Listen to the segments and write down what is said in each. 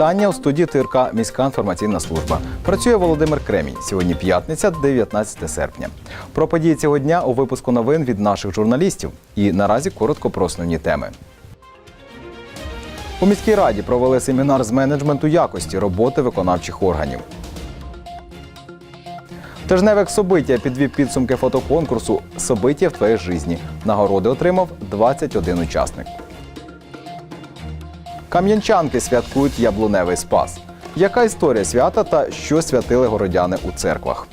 Вітання у студії ТРК Міська інформаційна служба. Працює Володимир Кремінь. Сьогодні п'ятниця, 19 серпня. Про події цього дня у випуску новин від наших журналістів. І наразі коротко про основні теми. У міській раді провели семінар з менеджменту якості роботи виконавчих органів. Тижневик Собиття підвів підсумки фотоконкурсу Собиття в твоїй житті. Нагороди отримав 21 учасник. Кам'янчанки святкують яблуневий спас. Яка історія свята та що святили городяни у церквах?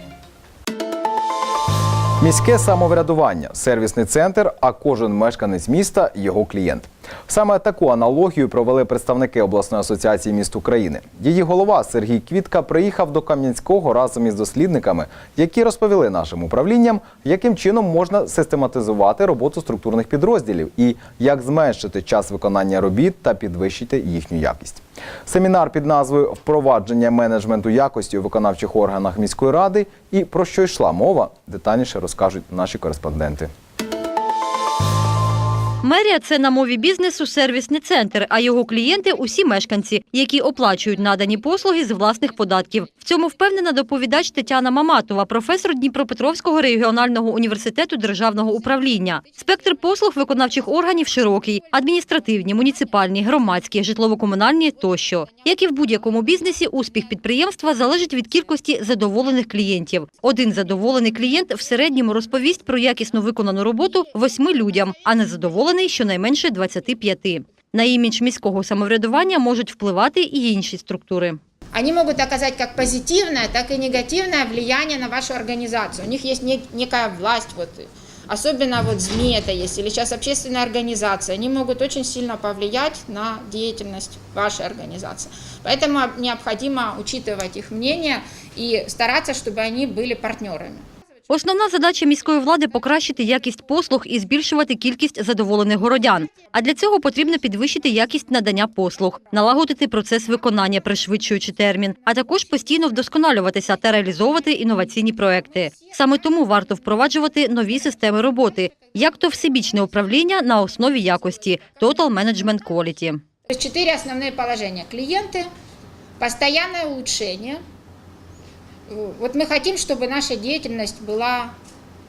Міське самоврядування, сервісний центр, а кожен мешканець міста його клієнт. Саме таку аналогію провели представники обласної асоціації міст України. Її голова Сергій Квітка приїхав до Кам'янського разом із дослідниками, які розповіли нашим управлінням, яким чином можна систематизувати роботу структурних підрозділів і як зменшити час виконання робіт та підвищити їхню якість. Семінар під назвою Впровадження менеджменту якості у виконавчих органах міської ради і про що йшла мова, детальніше розкажуть наші кореспонденти. Мерія це на мові бізнесу сервісний центр, а його клієнти усі мешканці, які оплачують надані послуги з власних податків. В цьому впевнена доповідач Тетяна Маматова, професор Дніпропетровського регіонального університету державного управління. Спектр послуг виконавчих органів широкий: адміністративні, муніципальні, громадські, житлово-комунальні тощо. Як і в будь-якому бізнесі, успіх підприємства залежить від кількості задоволених клієнтів. Один задоволений клієнт в середньому розповість про якісно виконану роботу восьми людям, а незадоволений щонайменше 25. На імідж міського самоврядування можуть впливати і інші структури. Они могут оказать как позитивное, так и негативное влияние на вашу организацию. У них есть нек- некая власть, вот, особенно вот СМИ это есть, или сейчас общественная организация, они могут очень сильно повлиять на деятельность вашей организации. Поэтому необходимо учитывать их мнение и стараться, чтобы они были партнерами. Основна задача міської влади покращити якість послуг і збільшувати кількість задоволених городян. А для цього потрібно підвищити якість надання послуг, налагодити процес виконання, пришвидшуючи термін, а також постійно вдосконалюватися та реалізовувати інноваційні проекти. Саме тому варто впроваджувати нові системи роботи, як то всебічне управління на основі якості Total Management Quality. То есть четыре основные положения. Клиенты, постоянное улучшение. Вот мы хотим, чтобы наша деятельность была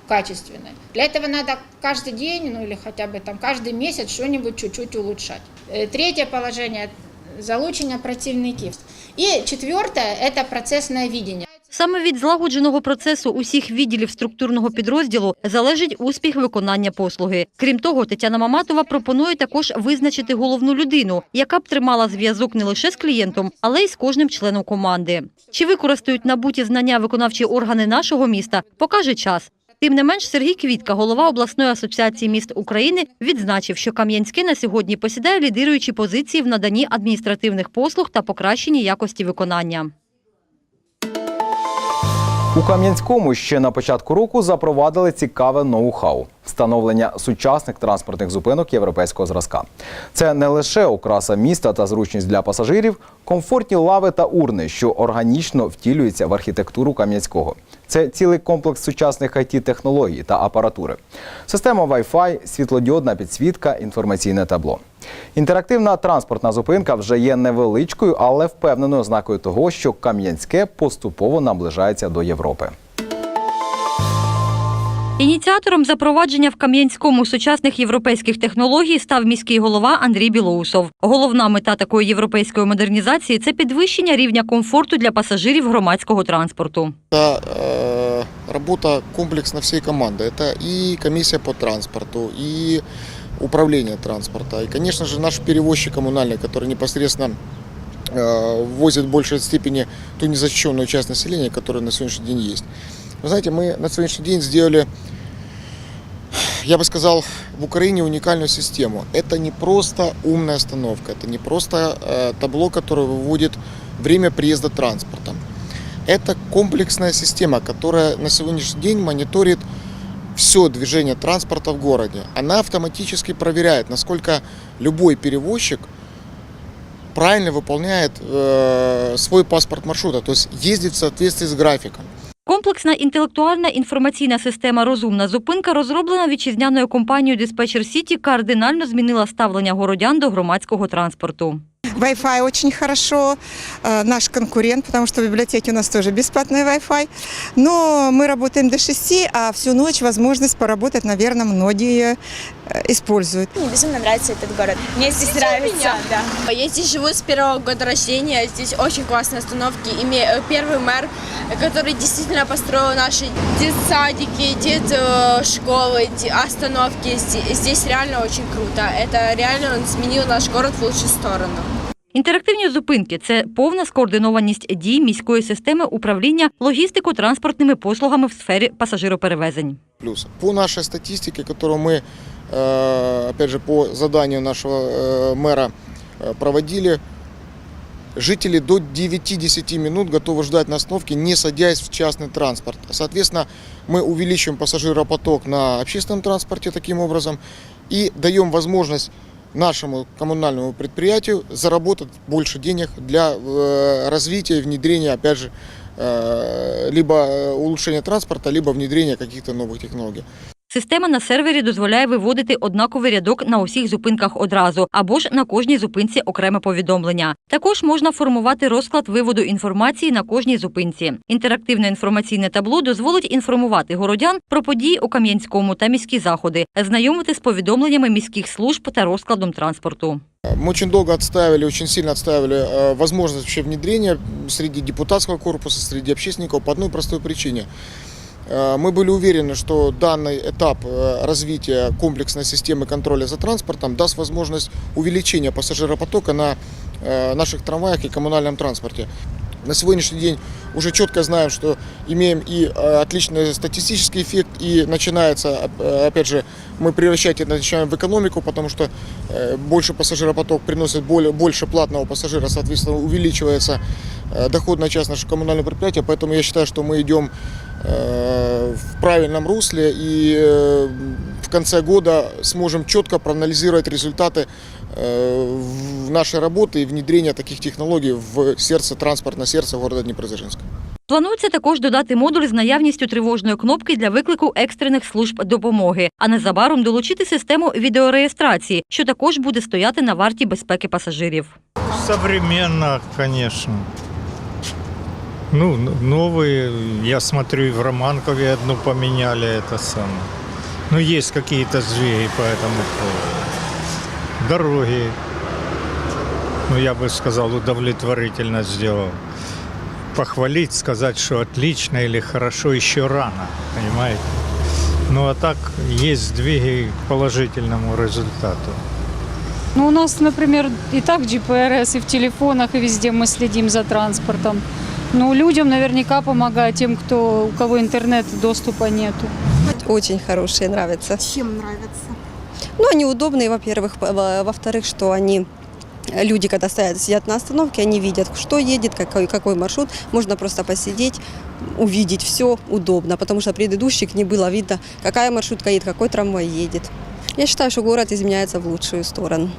качественной. Для этого надо каждый день, ну или хотя бы там каждый месяц что-нибудь чуть-чуть улучшать. Э, Третье положение – залучення працівників. И четвертое – это процессное видение. Саме від злагодженого процесу усіх відділів структурного підрозділу залежить успіх виконання послуги. Крім того, Тетяна Маматова пропонує також визначити головну людину, яка б тримала зв'язок не лише з клієнтом, але й з кожним членом команди. Чи використають набуті знання виконавчі органи нашого міста, покаже час. Тим не менш, Сергій Квітка, голова обласної асоціації міст України, відзначив, що Кам'янське на сьогодні посідає лідируючі позиції в наданні адміністративних послуг та покращенні якості виконання. У Кам'янському ще на початку року запровадили цікаве ноу-хау встановлення сучасних транспортних зупинок європейського зразка. Це не лише окраса міста та зручність для пасажирів, комфортні лави та урни, що органічно втілюються в архітектуру Кам'янського. Це цілий комплекс сучасних it технологій та апаратури. Система Wi-Fi, світлодіодна підсвітка, інформаційне табло. Інтерактивна транспортна зупинка вже є невеличкою, але впевненою ознакою того, що Кам'янське поступово наближається до Європи. Ініціатором запровадження в Кам'янському сучасних європейських технологій став міський голова Андрій Білоусов. Головна мета такої європейської модернізації це підвищення рівня комфорту для пасажирів громадського транспорту. Это э, работа комплексно всей команды. Это и комиссия по транспорту, и управление транспорта, и, конечно же, наш перевозчик коммунальный, который непосредственно э, ввозит в большей степени ту незащищенную часть населения, которая на сегодняшний день есть. Вы знаете, мы на сегодняшний день сделали, я бы сказал, в Украине уникальную систему. Это не просто умная остановка, это не просто э, табло, которое выводит время приезда транспорта. Это комплексная система, которая на сегодняшний день мониторит все движение транспорта в городе. Она автоматически проверяет, насколько любой перевозчик правильно выполняет э, свой паспорт маршрута, то есть ездит в соответствии с графиком. Комплексна інтелектуальна інформаційна система Розумна зупинка, розроблена вітчизняною компанією Диспетчер Сіті, кардинально змінила ставлення городян до громадського транспорту. Wi-Fi очень хорошо, э, наш конкурент, потому что в библиотеке у нас тоже бесплатный Wi-Fi. Но мы работаем до 6, а всю ночь возможность поработать, наверное, многие э, используют. Мне безумно нравится этот город. Мне здесь нравится, да. Я здесь живу с первого года рождения. Здесь очень классные остановки. И э, первый мэр, который действительно построил наши детсадики, школы, остановки. Зде- Здесь реально очень круто. Это реально он изменил наш город в лучшую сторону. Інтерактивні зупинки це повна скоординованість дій міської системи управління логістико-транспортними послугами в сфері пасажироперевезень. Плюс. По нашей статистике, которую мы, э, опять же, по заданию нашего э, мэра э, проводили, жители до 9-10 минут готовы ждать на остановке, не садясь в частный транспорт. Соответственно, мы увеличиваем пассажиропоток на общественном транспорте таким образом и даем возможность нашему коммунальному предприятию заработать больше денег для э, развития и внедрения, опять же, э, либо э, улучшения транспорта, либо внедрения каких-то новых технологий. Система на сервері дозволяє виводити однаковий рядок на усіх зупинках одразу або ж на кожній зупинці окреме повідомлення. Також можна формувати розклад виводу інформації на кожній зупинці. Інтерактивне інформаційне табло дозволить інформувати городян про події у Кам'янському та міські заходи, знайомити з повідомленнями міських служб та розкладом транспорту. Мы очень долго отстаивали, очень сильно отстаивали э, возможность вообще внедрения среди депутатского корпуса, среди общественников по одной простой причине. Э, Мы были уверены, что данный этап э, развития комплексной системы контроля за транспортом даст возможность увеличения пассажиропотока на э, наших трамваях и коммунальном транспорте. На сегодняшний день уже четко знаем, что имеем и э, отличный статистический эффект, и начинается, оп- опять же, мы превращать это начинаем в экономику, потому что э, больше пассажиропоток приносит более, больше платного пассажира, соответственно, увеличивается э, доходная часть нашего коммунального предприятия, поэтому я считаю, что мы идем э, в правильном русле и э, в конце года сможем четко проанализировать результаты э, в нашей работы и внедрения таких технологий в сердце, транспортное сердце города Днепродзержинска. Планується також додати модуль з наявністю тривожної кнопки для виклику екстрених служб допомоги, а незабаром долучити систему відеореєстрації, що також буде стояти на варті безпеки пасажирів. Современно, конечно. Ну, н- новые, я смотрю, и в Романкове одну поменяли, это самое. Ну, есть какие-то сдвиги по этому поводу. Дороги, ну, я бы сказал, удовлетворительно сделал. Похвалить, сказать, что отлично или хорошо, еще рано, понимаете? Ну, а так есть сдвиги к положительному результату. Ну, у нас, например, и так GPRS, и в телефонах, и везде мы следим за транспортом. Ну, людям наверняка помогает тем, кто, у кого интернет доступа нету. Очень хорошие, нравятся. Чем нравится? Ну, они удобные, во-первых. Во- Во-вторых, что они Люди, когда стоят, сидят на остановке, они видят, что едет, какой, какой маршрут. Можно просто посидеть, увидеть все удобно, потому что предыдущих не было видно, какая маршрутка едет, какой трамвай едет. Я считаю, что город изменяется в лучшую сторону.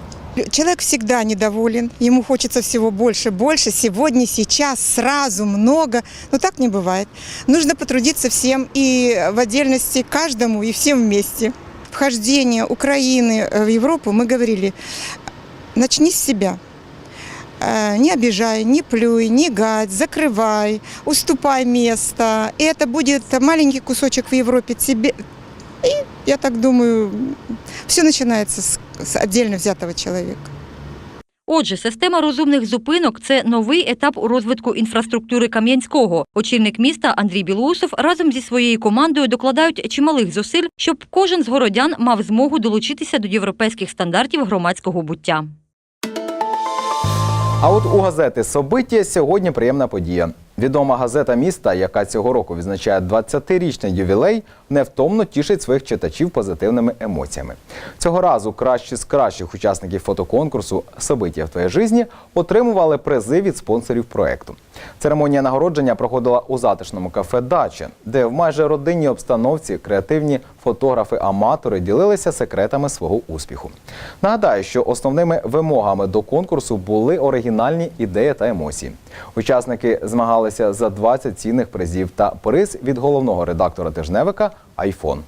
Человек всегда недоволен, ему хочется всего больше, больше, сегодня, сейчас, сразу, много. Но так не бывает. Нужно потрудиться всем и в отдельности каждому, и всем вместе. Вхождение Украины в Европу, мы говорили, начни с себя. Э, Не обижай, не плюй, не гадь, закрывай, уступай место. И это будет маленький кусочек в Европе тебе. И, я так думаю, все начинается с, с отдельно взятого человека. Отже, система розумних зупинок це новий етап у розвитку інфраструктури Кам'янського. Очільник міста Андрій Білоусов разом зі своєю командою докладають чималих зусиль, щоб кожен з городян мав змогу долучитися до європейських стандартів громадського буття. А от у газети Собиття сьогодні приємна подія. Відома газета міста, яка цього року відзначає 20-річний ювілей, невтомно тішить своїх читачів позитивними емоціями. Цього разу кращі з кращих учасників фотоконкурсу Собиття в твоїй житті отримували призи від спонсорів проекту. Церемонія нагородження проходила у затишному кафе Дача, де в майже родинній обстановці креативні фотографи-аматори ділилися секретами свого успіху. Нагадаю, що основними вимогами до конкурсу були оригінальні ідеї та емоції. Учасники змагалися за 20 цінних призів та приз від головного редактора тижневика Айфон.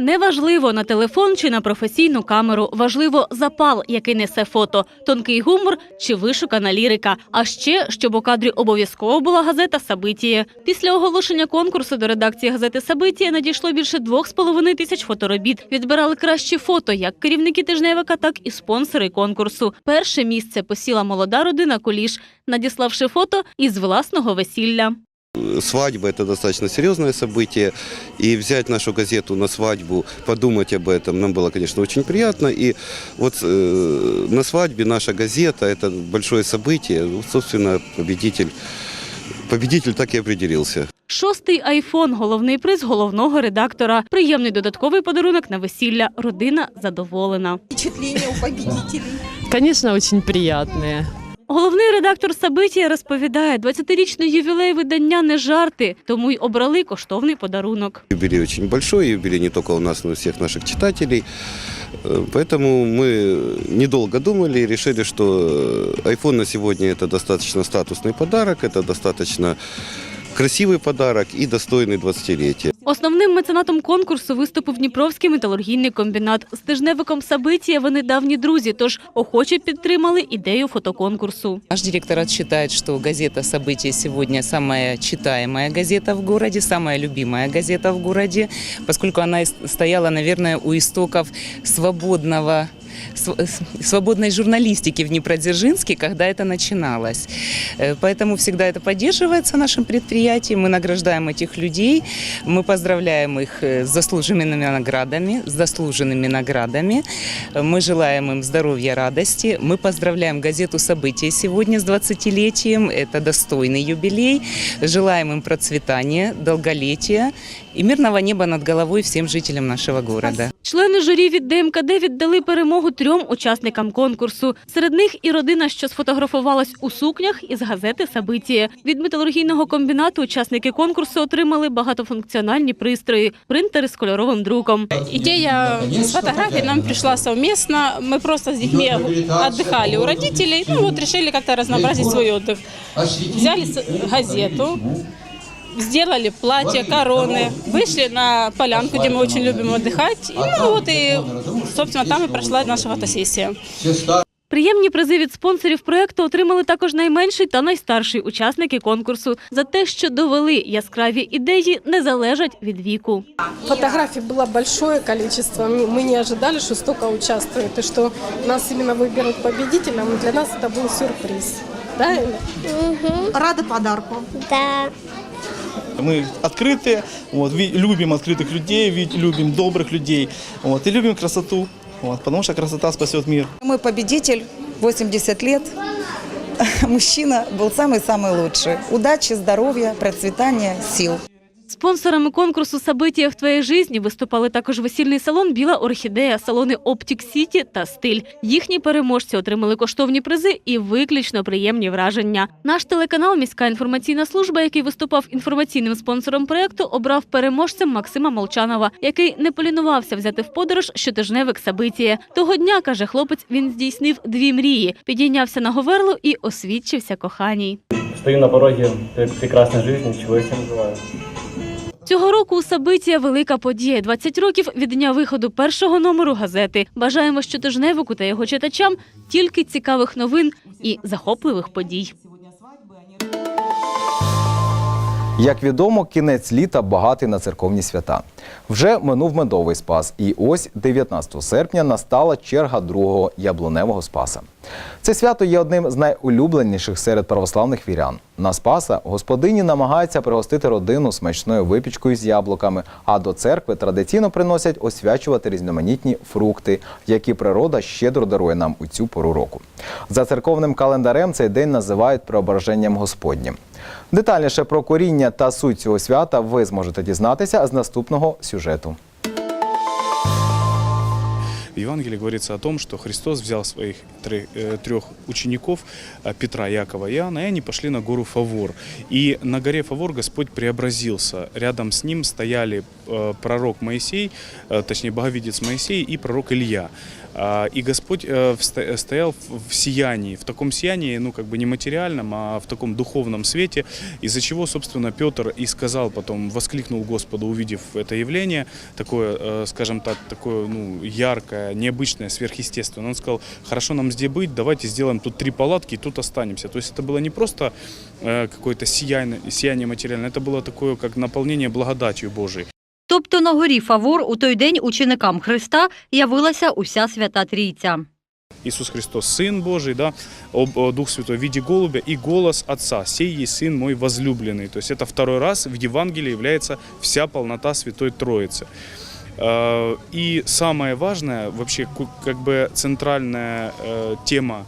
Неважливо на телефон чи на професійну камеру, важливо запал, який несе фото, тонкий гумор чи вишукана лірика. А ще, щоб у кадрі обов'язково була газета «Сабитіє». Після оголошення конкурсу до редакції газети «Сабитіє» надійшло більше двох з половиною тисяч фоторобіт. Відбирали кращі фото, як керівники тижневика, так і спонсори конкурсу. Перше місце посіла молода родина Куліш, надіславши фото із власного весілля. Свадьба – это достаточно серьезное событие, и взять нашу газету на свадьбу, подумать об этом нам было, конечно, очень приятно. И вот э, на свадьбе наша газета – это большое событие. Ну, Собственно, победитель, победитель так и определился. Шостий айфон головний приз головного редактора. Приємний додатковий подарунок на весілля. Родина задоволена. Конечно, очень приятные. Головний редактор Сабитія розповідає, 20-річний ювілей видання не жарти, тому й обрали коштовний подарунок. Юбилей очень большой, юбилей не только у нас, но и у всех наших читателей. Э, Поэтому мы недолго думали и решили, что э, iPhone на сегодня – это достаточно статусный подарок, это достаточно красивый подарок и достойный 20-летия. Основним меценатом конкурсу виступив Дніпровський металургійний комбінат. З тижневиком Сабитія вони давні друзі, тож охоче підтримали ідею фотоконкурсу. Наш директорат считает, что газета «События» сегодня самая читаемая газета в городе, самая любимая газета в городе, поскольку она и стояла, наверное, у истоков свободного св- с- свободной журналистики в Днепродзержинске, когда это начиналось. Э, Поэтому всегда это поддерживается нашим предприятием. Мы награждаем этих людей, мы поздравляем их э, с заслуженными наградами, с заслуженными наградами. Э, Мы желаем им здоровья, радости. Мы поздравляем газету «События» сегодня с 20-летием. Это достойный юбилей. Желаем им процветания, долголетия и мирного неба над головой всем жителям нашего города. Члени журі від ДМКД віддали перемогу трьом учасникам конкурсу. Серед них і родина, що сфотографувалась у сукнях із газети Сабитіє. Від металургійного комбінату учасники конкурсу отримали багатофункціональні пристрої, принтери з кольоровим друком. Идея с фотографией нам пришла совместно. Мы просто с детьми отдыхали у родителей. Ну вот решили как-то разнообразить свой отдых. Взяли с- газету, сделали платья, короны, вышли на полянку, где мы очень любим отдыхать. И, ну вот и, собственно, там и прошла наша фотосессия. Приємні призи від спонсорів проекту отримали також найменший та найстарший учасники конкурсу за те, що довели яскраві ідеї не залежать від віку. Фотографий было большое количество. Мы мы не ожидали, что столько участвует, и что нас именно выберут победителем. Для нас это был сюрприз. Да, Эля? Рада подарку. Да. Мы открытые, вот, ви- любим открытых людей, ведь любим добрых людей, вот, и любим красоту, вот, потому что красота спасет мир. Мой победитель, 80 лет, мужчина, был самый-самый лучший. Удачи, здоровья, процветания, сил. Спонсорами конкурсу «События в твоїй житті» виступали також весільний салон «Біла орхідея», салони «Оптік Сіті» та «Стиль». Їхні переможці отримали коштовні призи і виключно приємні враження. Наш телеканал «Міська інформаційна служба», який виступав інформаційним спонсором проекту, обрав переможцем Максима Молчанова, який не полінувався взяти в подорож щотижневик «Событія». Того дня, каже хлопець, він здійснив дві мрії – підійнявся на Говерлу і освідчився коханій. Стою на пороге прекрасной жизни, чего я всем желаю. Цього року у Сабиція велика подія. 20 років від дня виходу першого номеру газети. Бажаємо щотижневику та його читачам тільки цікавих новин і захопливих подій. Як відомо, кінець літа багатий на церковні свята. Вже минув медовий спас, і ось 19 серпня настала черга другого яблуневого спаса. Це свято є одним з найулюбленіших серед православних вірян. На спаса господині намагаються пригостити родину смачною випічкою з яблуками, а до церкви традиційно приносять освячувати різноманітні фрукти, які природа щедро дарує нам у цю пору року. За церковним календарем цей день називають преображенням Господнім. Детальніше про коріння та суть цього свята ви зможете дізнатися з наступного сюжету. в Евангелии говорится о том, что Христос взял своих тры- э, трех учеников, э, Петра, Якова и Иоанна, и они пошли на гору Фавор. И на горе Фавор Господь преобразился. Рядом с ним стояли э, пророк Моисей, э, точнее, боговидец Моисей и пророк Илья. А, И Господь э, стоял в- в сиянии, в таком сиянии, ну, как бы не материальном, а в таком духовном свете, из-за чего, собственно, Петр и сказал потом, воскликнул Господу, увидев это явление, такое, э, скажем так, такое, ну, яркое, необычное, сверхъестественное. Он сказал, хорошо нам здесь быть, давайте сделаем тут три палатки и тут останемся. То есть это было не просто э, какое-то сияние, сияние материальное, это было такое, как наполнение благодатью Божией. Тобто на горі Фавор у той день ученикам Христа явилася уся свята трійця. Иисус Христос, Сын Божий, да, об- о, Дух Святой в виде голубя и голос Отца, «Сей есть Сын мой возлюбленный». То есть это второй раз в Евангелии является вся полнота Святой Троицы. Э, И самое важное, вообще ку- как бы центральная э, тема э,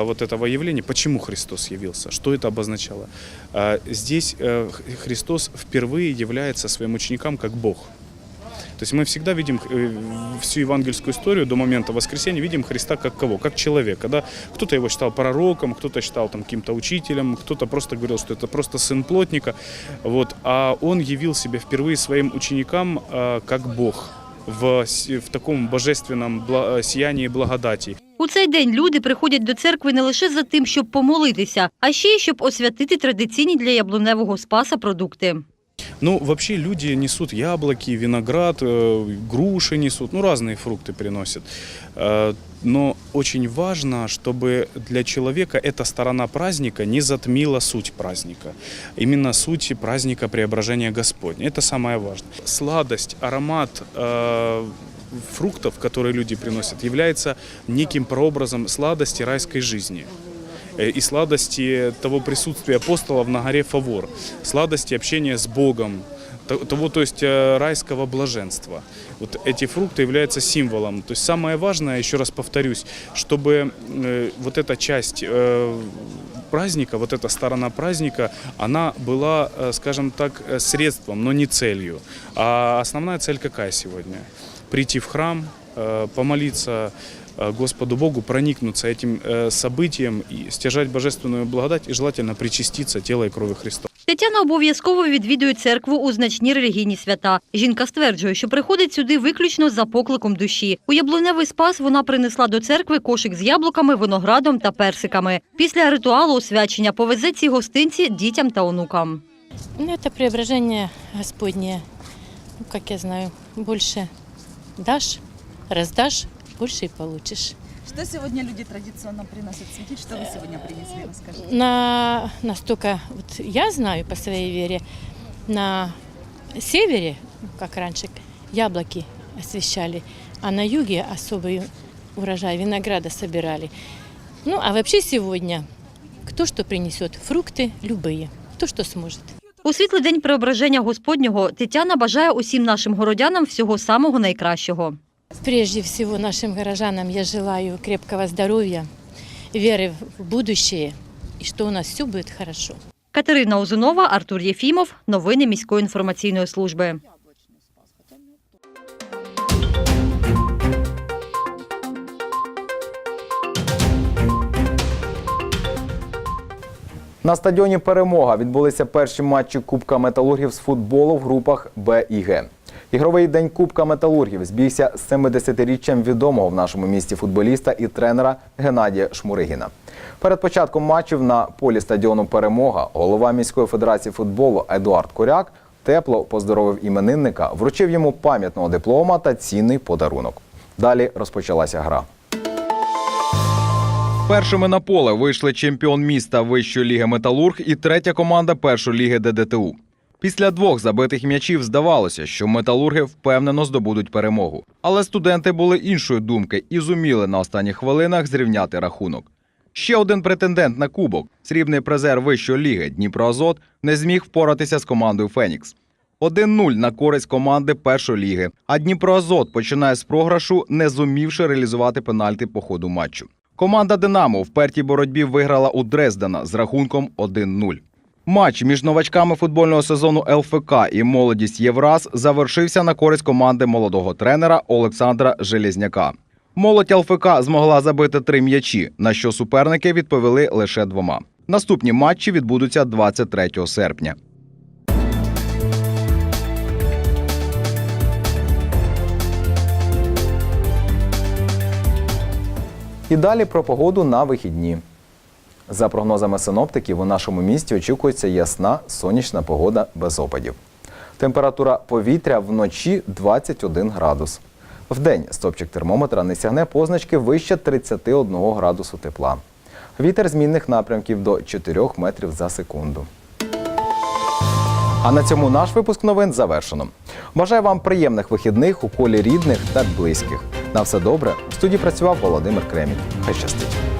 вот этого явления, почему Христос явился, что это обозначало. Э, Здесь э, Христос впервые является своим ученикам как Бог. То есть мы всегда видим э, всю евангельскую историю до момента воскресения, видим Христа как кого? Как человека. Да? Кто-то его считал пророком, кто-то считал там, каким-то учителем, кто-то просто говорил, что это просто сын плотника. Вот. А он явил себя впервые своим ученикам э, как Бог в, в такому божественному бла- э, сиянии благодати. У цей день люди приходять до церкви не лише за тим, щоб помолитися, а ще й щоб освятити традиційні для яблуневого спаса продукти. Ну, вообще люди несут яблоки, виноград, э, груши несут, ну, разные фрукты приносят. Э, Но очень важно, чтобы для человека эта сторона праздника не затмила суть праздника. Именно суть праздника преображения Господня. Это самое важное. Сладость, аромат э, фруктов, которые люди приносят, является неким прообразом сладости райской жизни и сладости того присутствия апостолов на горе Фавор, сладости общения с Богом, то- того, то есть э, райского блаженства. Вот эти фрукты являются символом. То есть самое важное, еще раз повторюсь, чтобы э, вот эта часть э, праздника, вот эта сторона праздника, она была, э, скажем так, э, средством, но не целью. А основная цель какая сегодня? Прийти в храм, э, помолиться э, Господу Богу, проникнуться этим э, событием и стяжать божественную благодать и желательно причаститься тела и крови Христа. Тетяна обов'язково відвідує церкву у значні релігійні свята. Жінка стверджує, що приходить сюди виключно за покликом душі. У яблуневий спас вона принесла до церкви кошик з яблуками, виноградом та персиками. Після ритуалу освячення повезе ці гостинці дітям та онукам. Ну, это преображение Господнее. Ну, как я знаю, больше дашь, раздашь, больше и получишь. Что сегодня люди традиционно приносят светить? Что вы сегодня принесли, расскажите? На, настолько, вот я знаю по своей вере, на севере, ну, как раньше, яблоки освещали, а на юге особый урожай винограда собирали. Ну, а вообще сегодня кто что принесет? Фрукты любые, кто что сможет. У світлий день преображення Господнього Тетяна бажає усім нашим городянам всього самого найкращого. Прежде всего нашим горожанам я желаю крепкого здоровья, веры в будущее и что у нас все будет хорошо. Катерина Озунова, Артур Єфімов. Новини міської інформаційної служби. На стадіоні Перемога відбулися перші матчі Кубка металургів з футболу в групах Б і Г. Ігровий день Кубка металургів збігся з 70-річчям відомого в нашому місті футболіста і тренера Геннадія Шмуригіна. Перед початком матчів на полі стадіону Перемога голова міської федерації футболу Едуард Коряк тепло поздоровив іменинника, вручив йому пам'ятного диплома та цінний подарунок. Далі розпочалася гра. Першими на поле вийшли чемпіон міста Вищої ліги Металург і третя команда першої ліги ДДТУ. Після двох забитих м'ячів здавалося, що металурги впевнено здобудуть перемогу. Але студенти були іншої думки і зуміли на останніх хвилинах зрівняти рахунок. Ще один претендент на кубок, срібний призер Вищої ліги Дніпроазот, не зміг впоратися з командою Фенікс. 1-0 на користь команди першої ліги. А Дніпроазот починає з програшу, не зумівши реалізувати пенальти по ходу матчу. Команда Динамо в пертій боротьбі виграла у Дрездена з рахунком 1-0. Матч між новачками футбольного сезону ЛФК і молодість Євраз завершився на користь команди молодого тренера Олександра Железняка. Молодь ЛФК змогла забити три м'ячі, на що суперники відповіли лише двома. Наступні матчі відбудуться 23 серпня. І далі про погоду на вихідні. За прогнозами синоптиків, у нашому місті очікується ясна сонячна погода без опадів. Температура повітря вночі 21 градус. Вдень стопчик термометра не сягне позначки вище 31 градусу тепла. Вітер змінних напрямків до 4 метрів за секунду. А на цьому наш випуск новин завершено. Бажаю вам приємних вихідних у колі рідних та близьких. На все добре. В студії працював Володимир Кремінь. Хай щастить.